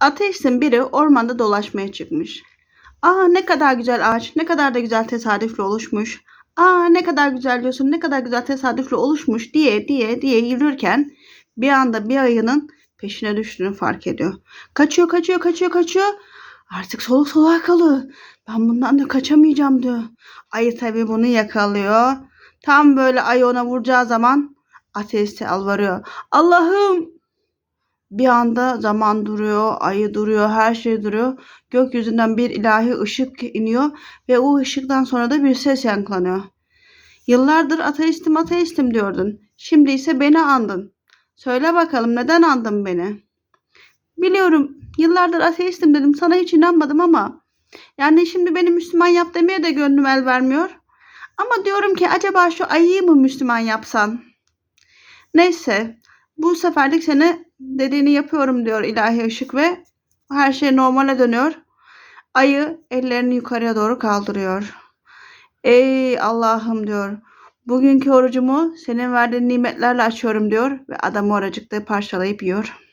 Ateistin biri ormanda dolaşmaya çıkmış. Aa ne kadar güzel ağaç, ne kadar da güzel tesadüfle oluşmuş. Aa ne kadar güzel diyorsun, ne kadar güzel tesadüfle oluşmuş diye diye diye yürürken bir anda bir ayının peşine düştüğünü fark ediyor. Kaçıyor, kaçıyor, kaçıyor, kaçıyor. Artık soluk soluğa kalıyor. Ben bundan da kaçamayacağım diyor. Ayı tabii bunu yakalıyor. Tam böyle ayı ona vuracağı zaman ateisti alvarıyor. Allah'ım bir anda zaman duruyor, ayı duruyor, her şey duruyor. Gökyüzünden bir ilahi ışık iniyor ve o ışıktan sonra da bir ses yankılanıyor. Yıllardır ateistim ateistim diyordun. Şimdi ise beni andın. Söyle bakalım neden andın beni? Biliyorum yıllardır ateistim dedim sana hiç inanmadım ama yani şimdi beni Müslüman yap demeye de gönlüm el vermiyor. Ama diyorum ki acaba şu ayıyı mı Müslüman yapsan? Neyse bu seferlik seni dediğini yapıyorum diyor ilahi ışık ve her şey normale dönüyor. Ayı ellerini yukarıya doğru kaldırıyor. Ey Allah'ım diyor. Bugünkü orucumu senin verdiğin nimetlerle açıyorum diyor ve adam oracıkta parçalayıp yiyor.